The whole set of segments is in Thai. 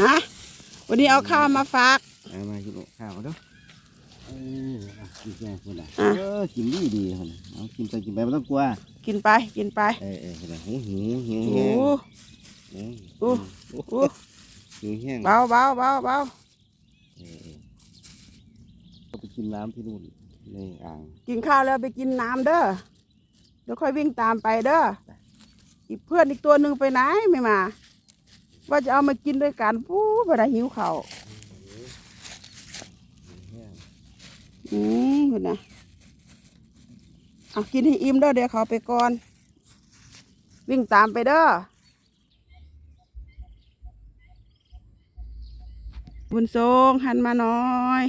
ฮะวันนี้เอาข้าวมาฝากเอามากินข้าวเด้อเออเอากินแกงคนน่ะอะเออกินดีดีคนน่ะเอากินไปกินไปไม่ต้องกลัวกินไปกินไปเออเออคนน่ะหิวหิวหิวโอ้แห้งโอ้โอ้โอ้หิวแห้งเบาเบาเบาเบาเออเออก็ไปกินน้ำที่นู่นในอ่างกินข้าวแล้วไปกินน้ำเด้อเดี๋ยวค่อยวิ่งตามไปเด้ออีกเพื่อนอีกตัวหนึ่งไปไหนไม่มา ว่าจะเอามากินด้วยกันปู๊บได้หิวข้าวอืมเห็นะเอากินให้อิ่มเด้อเดี๋ยวเขาไปก่อน วิ่งตามไปเด้อบุญทรงหันมาหน่อย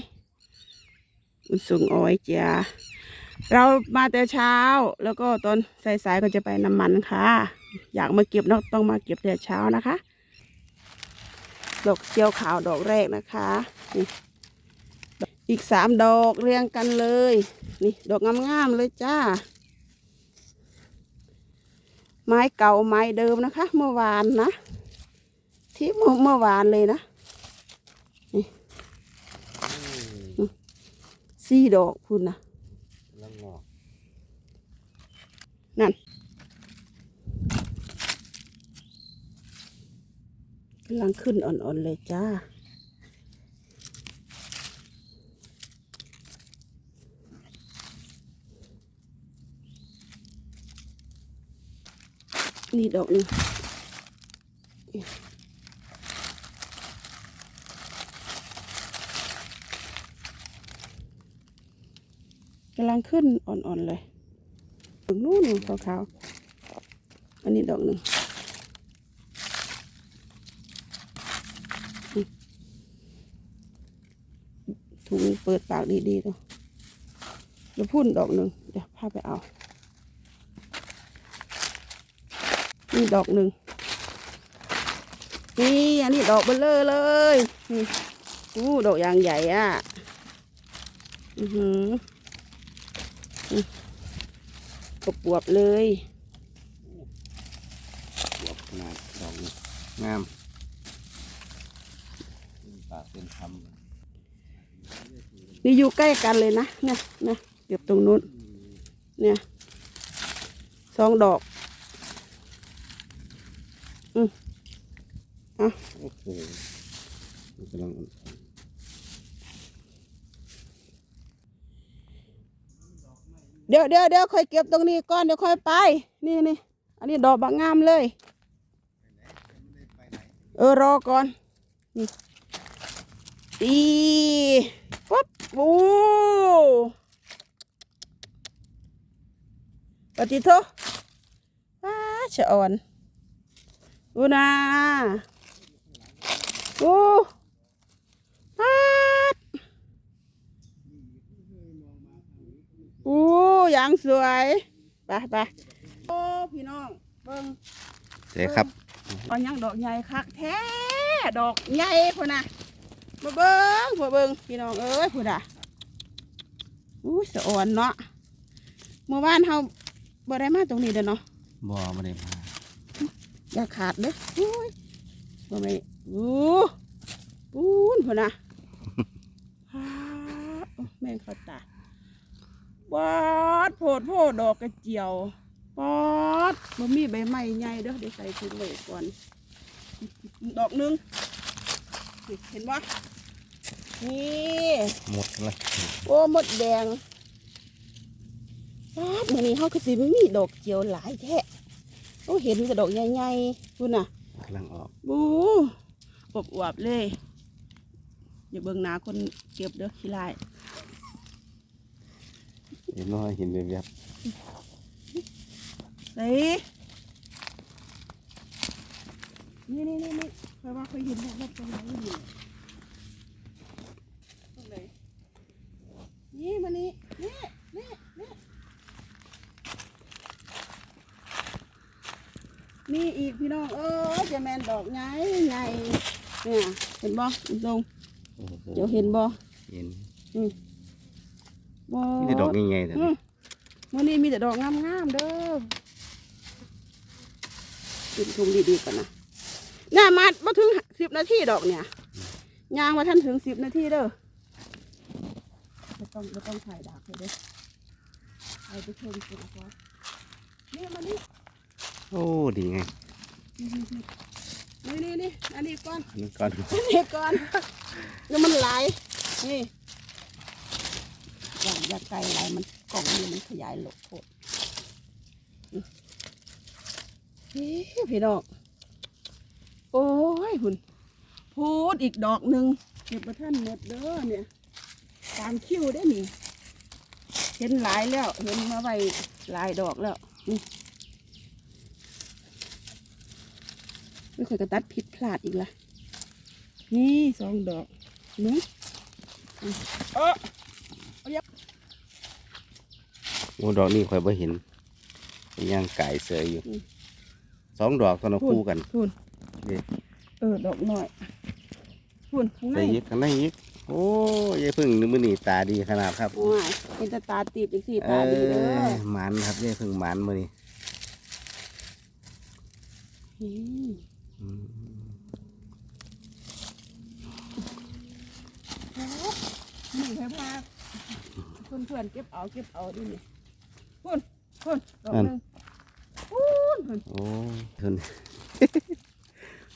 บุญทรงอ้อยจ้าเรามาแต่เช้าแล้วก็ตอนสายๆก็จะไปน้ำมันค่ะ อยากมาเก็บนอะต้องมาเก็บแต่เช้านะคะ ดอกเจียวขาวดอกแรกนะคะนี่อีกสามดอกเรียงกันเลย นี่ดอกงามๆเลยจ้า ไม้เก่าไม้เดิมนะคะ เมื่อวานนะ ที่เมื่อเมื่อวานเลยนะนี่สี่ดอกคุณนะแล้วงอกนั่นำลังขึ้นอ่อนๆเลยจ้า นี่ดอกหนึงกำลังขึ้นอ่อนๆเลยตรงนู้นขาวๆอันนี้ดอกหนึ่ง ถุงเปิดปากดีๆตัวแล้วพุ่นดอกหนึ่งเดี๋ยวพาไปเอา นี่ดอกหนึ่งนี่อันนี้ดอกเบลเลอร์เลยอู้ดอกยางใหญ่อะอือหือกบวบเลยบวบขนาดดอกงามปากเป็นค นี่อยู่ใกล้กันเลยนะเนี่ยเนี่ยเก็บตรงนู้น เนี่ยสองดอกำโอ้โหมันกำลังอ่อนเดี๋ยวเดี๋ยวเดี๋ยวค่อยเก็บตรงนี้ก่อนเดี๋ยวค่อยไป นี่นี่อันนี้ดอกบางงามเลย เออรอก่อนนี่ตี โอ้ปฏิโทป้าชะอ่อนอูนาโอ้ป้าดโอ้ยางสวยไปไปโอ้พี่น้องเบิ่งเจ๊ครับเอาหยังดอกใหญ่คักแท้ ดอกใหญ่พุ่นน่ะ มาเบิ้งมาเบิ้งพี่น้องเอ้ยพุ่นน่ะอุ้ยสะอ่อนเนาะเมื่อวานเฮาบ่ได้มาตรงนี้เด้อเนาะบ่มาได้มาอย่าขาดเด้ออุ้ยบ่ไม่อู้ปูนพุ่นน่ะฮ่าโอ้แม่งเข้าตาปอดโพดโพดดอกกระเจียวปอดบ่มีใบไม้ใหญ่เด้อเดี๋ยวใส่ถุงไว้ก่อน ดอกหนึงนี่เห็นปะ นี่หมดเลยโอ้หมดแดงป๊าดมื่อนี้เขาคือสิไม่มีดอกเจียวหลายแท้โอ้เห็นแต่ดอกใหญ่ๆคุณน่ะกำลังออกบูอบอวบๆเลย อย่าเบิ่งหนาคนเก็บเด้อขี้ลายเห็นน้อยเห็นแบบเฮ้ยนี่นี่นี่นี่คอยว่าเคยเห็นแบบตรงไหนอยู่ตรงไหน นี่มานี่นี่นี่นี่นี่อีกพี่น้องเออจะแมนดอกใหญ่ใหญ่เนี่ยเห็นบ่ตรงโอ้โหเดี๋ยวเห็นบ่เห็นบ่นี่แต่ดอกใหญ่ๆแต่อืมมื่อนี้มีแต่ดอกงามๆเด้อกินทุงดีๆกันนะน่ามามาถึงสิบนาทีดอกเนี่ยยางมาท่านถึงสิบนาทีเด้อ ต้องไม่ต้องถ่ายดากเลยเด้อเอาไปเพิ่มสิครับนี่มานี่โอ้ ดีไงนี่นี่นี่อันนี้ก่อนอันนี้ก่อนอันนี้ก่อนแล้วมันไหลายนี่อย่างอยาไกลไหลายมันกล่องนี่มันขยายหลบโคตรนี่พี่น้องโอ้ยคุณพูดอีกดอกหนึ่งเก็บมาท่านหมดเด้อเนี่ย ตามคิวได้อนี่เห็นหลายแล้วเห็นมาไว้หลายดอกแล้วนี่ไม่ค่อยกระตัดผิดพลาดอีกละนี่สองดอกนี่เออโอ้ดอกนี้ข่อยบ่เห็นเป็นย่างไก่เสยอยู่สองดอกตอนเราคู่กันคุณนี่เออดอกหน่อยคุณข้างในใส่ยิกข้างในยิก โอ้ยายพึ่งนึกมือนี่ตาดีขนาดครับโอ้ยเป็นตาตาตีบอีกสี่ตาดีเด้อเอ้ยหมันครับยายพึ่งหมันมือนี่อืมอืมนี่เพื่อนพาเพื่อนเพื่อนๆเก็บเอาเก็บเอาดินี่คุณคุณดอกหนึ่งคุณคุณโอ้ยทน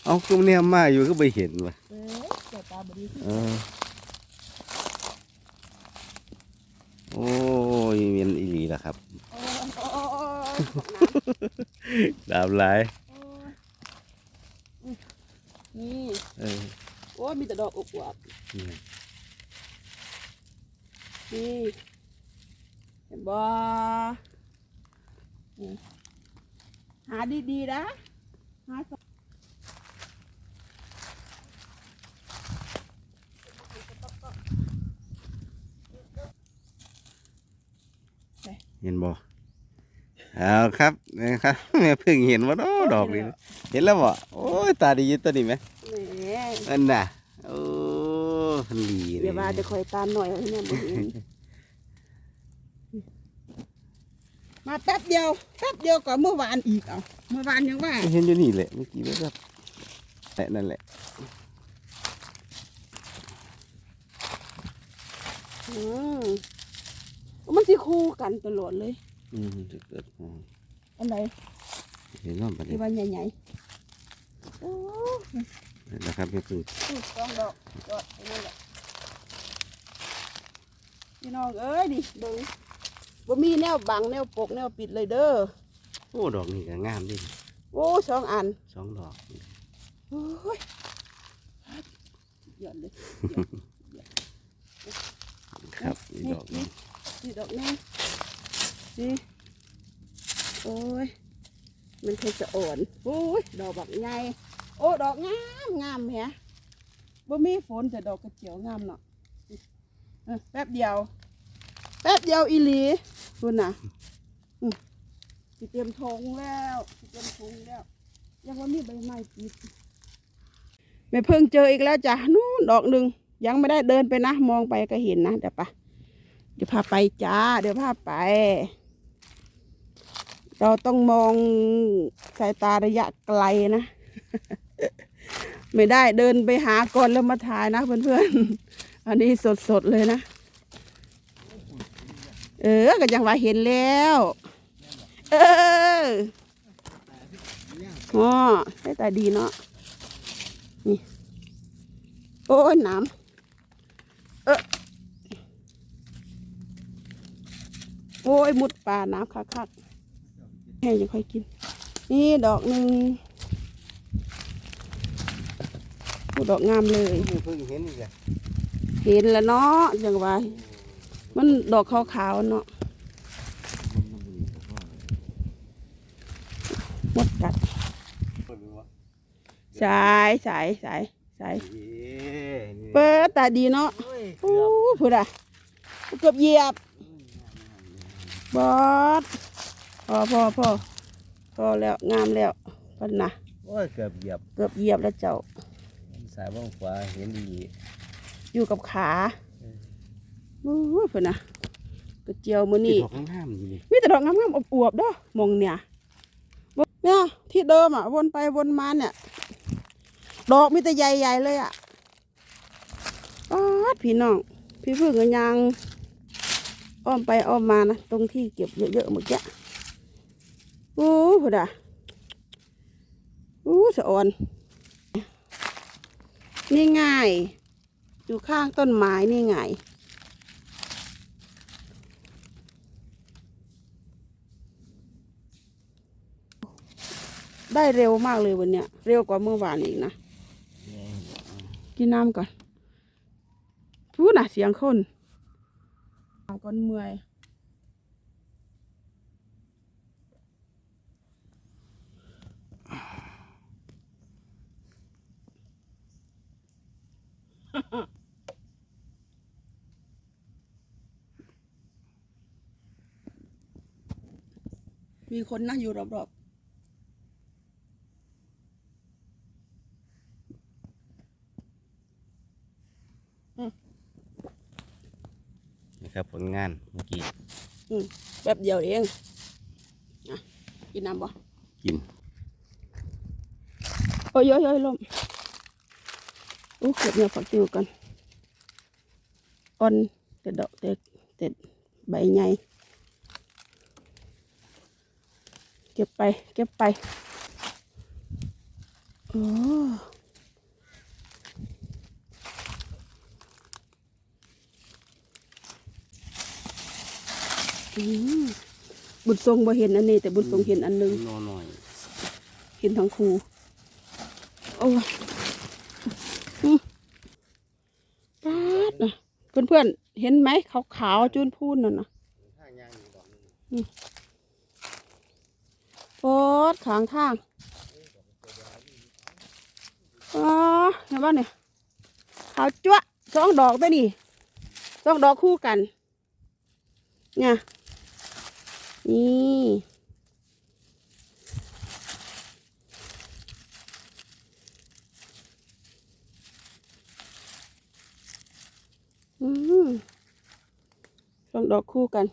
เอาก็เนี่ยมาอยู่ก็ไปเห็นว่ะเออเจ้าตาบดีขึ้นเออโอ้ยเมีย นอีหลีละครับดาบหลายนี่เออโอ้มีแต่ดอกอบอวบนี่นี่เห็นบ่หาดีๆนะหาส ห็นบ่เอาครับนะครับแม่เพิ่งเห็นว่าดอกดอกนี้นะเห็นแล้วบ่โอ้ยตาดีอยู่ตัวนี้ไหมแหมอันน่ะโอ้มันดีเลเดี๋ยยวว่าจะคอยตามหน่อยให้แม่บ่เห็นมาแป๊บเดียวแป๊บเดียวกว่าเมื่อวานอีกเอาเมื่อวานยังว่าเห็นอยู่นี่แหละเมื่อกี้แบบแต่นั่นแหละอืม มันสิคู่กันตลอดเลย อืมจะเกิดอ๋ออันไหนเห็นว่าบัดที่นี้ว่าใหญ่ๆโอ้ยนะครับแม่เพิ่งนี่สองดอกยอดอันนั่นแหละพี่น้องเอ้ยดิเบิ่งบ่มีแนวบังแนวปกแนวปิดเลยเด้อโอ้ดอกนี้ก็งามดิโอ้สองอันสองดอกโอ้ยหย่อนเลย ครับอีกดอกหนึ งนี่ดอกนี้นี่โอ้ย มันเคยจะอ่อนโอ้ย ดอกบักใหญ่โอ้ดอกงามงามแฮะบ่มีฝนแต่ดอกกระเจียวงามเนาะแป๊บเดียว แป๊บเดียวอีหลีคุณน่ะสิเตรียมทงแล้วสิเตรียมทงแล้ว ยังว่ามีใบไม้ปิดไม่เพิ่งเจออีกแล้วจ้ะนู่นดอกหนึ่งยังไม่ได้เดินไปนะ มองไปก็เห็นนะเดี๋ยวปะ เดี๋ยวพาไปจ้า เดี๋ยวพาไป เราต้องมองสายตาระยะไกลนะ ไม่ได้เดินไปหาก่อนแล้วมาถ่ายนะเพื่อนๆ อันนี้สดๆเลยนะ เออก็ยังว่าเห็นแล้ว เอออ๋อใช้ตาดีเนาะนี่ โอ้ยน้ำเออ โอ้ยมุดป่าน้ำคักๆแห้งยังค่อยกิน นี่ดอกหนึ่งโอ้ดอกงามเลยแม่เพิ่งเห็นอีกแล้วเห็นแล้วเนาะจังว่ามันดอกขาวๆเนาะหมดกัดสายสายสายสายเปิดตาดีเนาะโอ้พูดอะเกือบเหยียบ บอสพอพอพอพอแล้วงามแล้วพันนะโอ้ยเกือบเหยียบเกือบเหยียบแล้วเจ้า สายบ้างขวาเห็นดีอยู่กับขาโอ้ยพูดนะกระเจียวมือนี่นี่ดอกข้างหน้ามันอยู่นี่มีแต่ดอกงามๆอวบๆเด้อมองเนี่ยเนี่ยที่เดิมอะวนไปวนมาเนี่ยดอกมีแต่ใหญ่ๆเลยอะป๊าดพี่น้อง พี่พึ่งกันยัง อ้อมไปอ้อมมานะตรงที่เก็บเยอะๆเมื่อกี้โอ้โหดะโอ้สะออน นี่ง่าย อยู่ข้างต้นไม้นี่ไงได้เร็วมากเลยวันเนี้ย เร็วกว่าเมื่อวานอีกนะ กินน้ำก่อนพูดนะเสียงคน ก้นเมื่อยมีคนนั่งอยู่รอบ นี่ครับผ ลงานเมื่อกี้ๆอืมแป๊บเดียวเองอะกินน้ำบ่กินโอ้ยโอ้ยโอ้ยลมอู้เก็บเนี่ยฝักติวกันอ่อนแต่ดอกแต่แต่ใบใหญ่เก็บไป เก็บไปโอ้ บุญทรงบ่เห็นอันนี้ แต่บุญทรงเห็นอันหนึงนอหน่อย เห็นทั้งครูโอ้ยอืมป๊าดนะเพื่อนเพื่อนๆเห็นไหมขาวขาวๆจูนพูนน่ะนะโอ๊ดขางทางอ๋อเห็นป่ะเนี่ยขาวจั๊วะสองดอกตัวนี่สองดอกคู่กัน เนี่ย นี่ อืมสองดอกคู่กัน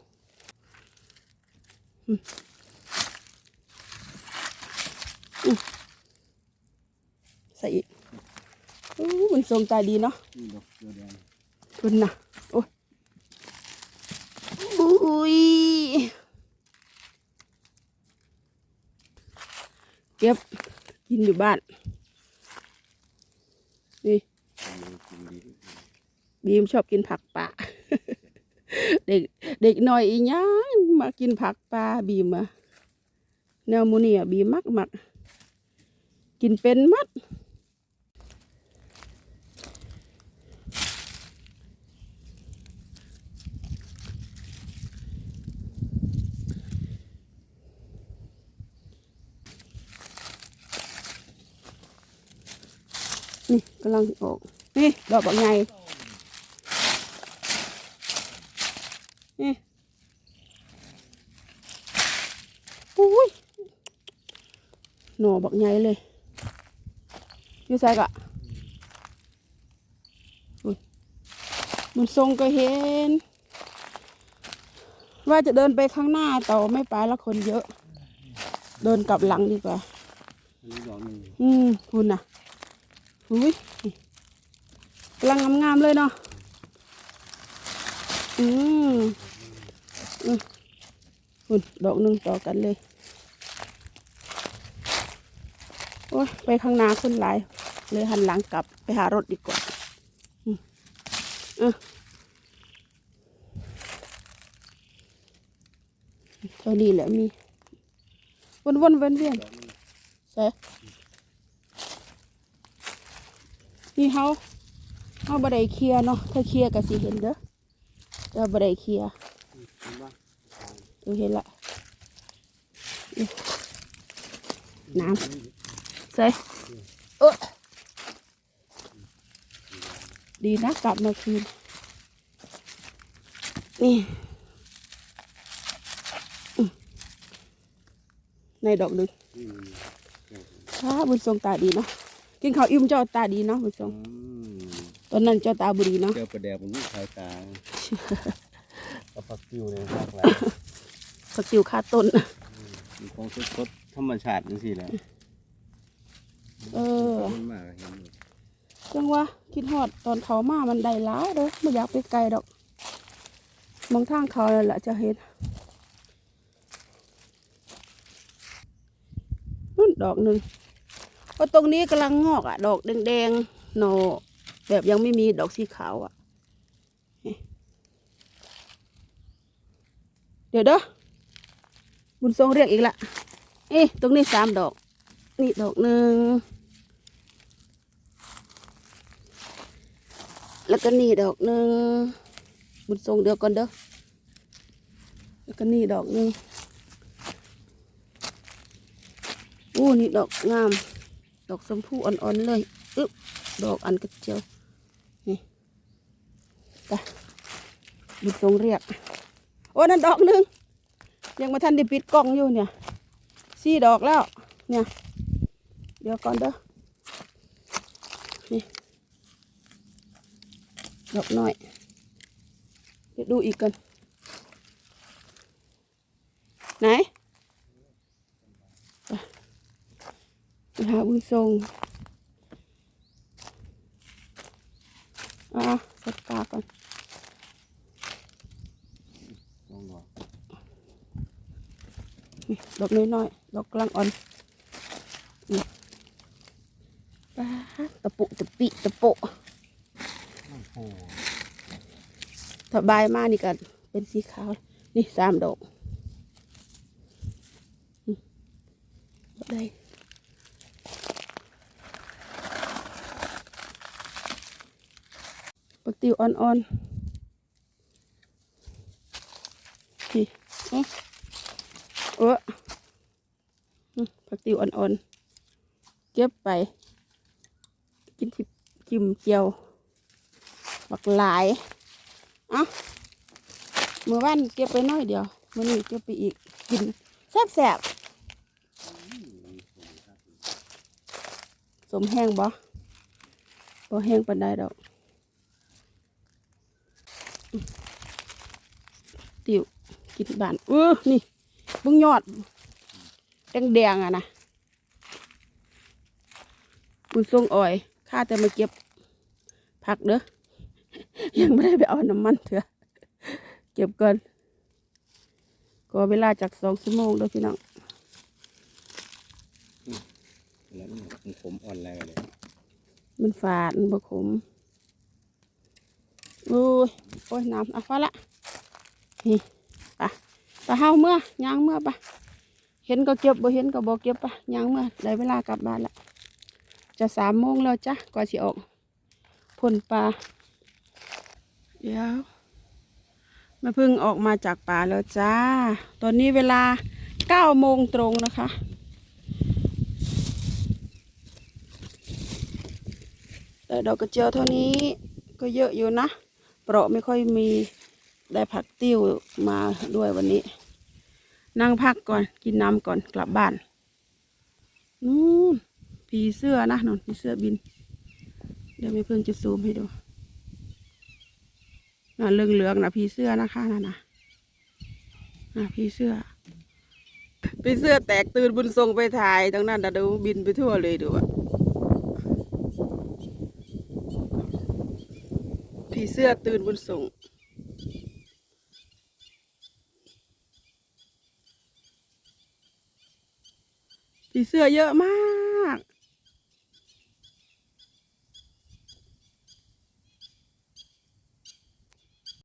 อืมอืมใส่อีกโอ้มันทรงตาดีเนาะนี่ดอกเกลือแดงคุณนะโอ้ยอุ้ย เก็บกินอยู่บ้าน นี่บีมชอบกินผักป่าเด็กเด็กน้อยอีหยังมากินผักป่าบีมอะแนวมูนี่อะบีมมักมักกินเป็นมัด นี่กำลังออกนี่ดอกบักใหญ่นี่อุ้ยหน่อบักใหญ่เลยอยู่ใส่กะอุ้ยมันทรงก็เห็น ว่าจะเดินไปข้างหน้าแต่ว่าไม่ไปแล้วคนเยอะ เดินกลับหลังดีกว่าอันนี้ดอกหนึ่งอืมคุณน่ะ อุ้ยกำลังงามๆเลยเนาะ อืมอืมคุณดอกหนึ่งต่อกันเลย โอ้ยไปข้างหน้าขึ้นหลายเลยหันหลังกลับไปหารถดีกว่าอืมอะเท่านี้แหละมี วนวนๆเวียนเวียนๆใช่ นี่เขาเขาบไดเคลียร์เนาะถ้าเคลียร์ก็สิเห็นเด้อแต่ว่าบไดเคลียร์เห็นปะดูเห็นละนี่น้ำใส่เออดีนะกลับมาคืนนี่อืมในดอกหนึ่งอืมถ้าบุญทรงตาดีเนาะ กินข้าวอิ่มเจ้าตาดีเนาะบุญทรอืงมตอนนั้นเจ้าตาบุรีเนาะเจอประแดกมันไม่ขายตาเอาผักติวเลยมากหลายสกิลค่าต้นมีของสดๆธรรมชาติจังซี่แหละเออขบคุณมากเห็นอยู่จังว่าคิดฮอดตอนเขามามันได้หลายเด้อไม่อยากไปไกลดอกมองทางเขาเลยแหละจะเห็นนู่นดอกหนึ่ง ก็ตรงนี้กำลังงอกอะ ดอกแดงๆหนอแบบยังไม่มีดอกสีขาวอะ เดี๋ยวเด้อบุญทรงเรียกอีกละเอ๊ะตรงนี้สามดอก นี่ดอกหนึ่งแล้วก็นี่ดอกหนึ่งบุญทรงเดียวก่อนเด้อแล้วก็นี่ดอกหนึ่งอู้นี่ดอกงาม ดอกชมพูอ่อนๆเลยอึ๊บดอกอันกระเจียวนี่ไปบุญทรงเรียก โอ้นั่นดอกหนึ่งยังมาทันได้ปิดกล้องอยู่เนี่ยสี่ดอกแล้ว เนี่ย เดี๋ยวก่อนเด้อนี่ดอกน้อย เดี๋ยวดูอีกกันไหนไปไปหาบุญ ทรงอะสัดตาก่อนลองบอกนี่ดอกน้อยๆดอกกลางอ่อนนี่ปาดตะปุตะปิตะโปะโอ้โหถ้าใบายมานี่กันเป็นสีขาว นี่สามดอกอืมบ่ได้ปัก ติวอ่อนๆนี่อ๋อเออผักติวอ่อนๆ เก็บไป กินทิพจิ้มเจียวบักหลายเอาเมื่อวานเก็บไปน้อยเดียวมื่อนี้เก็บไปอีกกินแซ่บแซบๆสมแห้งบ่บ่แห้งปานใดดอก ติวกินบานเออนี่เบุ้งยอดแดงๆอะนะบุญทรงอ่อยข้าแต่มาเก็บผักเด้อยังไม่ได้ไปเอาน้ำมันเถอะเก็บก่อนก็เวลาจากสองชั่วโมงเด้อพี่น้องแล้วมันขมอ่อนแล้วเลยมันฝาดมันบะขมโอ้ยโอ้ยน้ำอะพอละนี่ไปไปเฮาเมื่อย่างเมื่อปะเห็นก็เก็บบ่เห็นก็บ่เก็บปะย่างเมื่อได้เวลากลับบ้านละจะสามโมงแล้วจ้ะกว่าสิออกพ่นปลาเดี๋ยวแม่พึ่งออกมาจากป่าแล้วจ้า ตอนนี้เวลาเก้าโมงตรงนะคะแต่ดอกกระเจียวเท่านี้ก็เยอะอยู่นะ เปราะไม่ค่อยมีได้ผักติ้วมาด้วยวันนี้ นั่งพักก่อนกินน้ำก่อนกลับบ้านนู่นผีเสื้อนะนอนผีเสื้อบิน เดี๋ยวไม่เพิ่งจะซูมให้ดูน่ะเหลืองเหลืองๆนะผีเสื้อนะคะนั่นนะน่ะผีเสื้อผีเสื้อแตกตื่นบุญทรงไปถ่ายทั้งนั้นนะดูบินไปทั่วเลยดูอะ ผี เสื้อตื่นบนส่งผีเสื้อเยอะมาก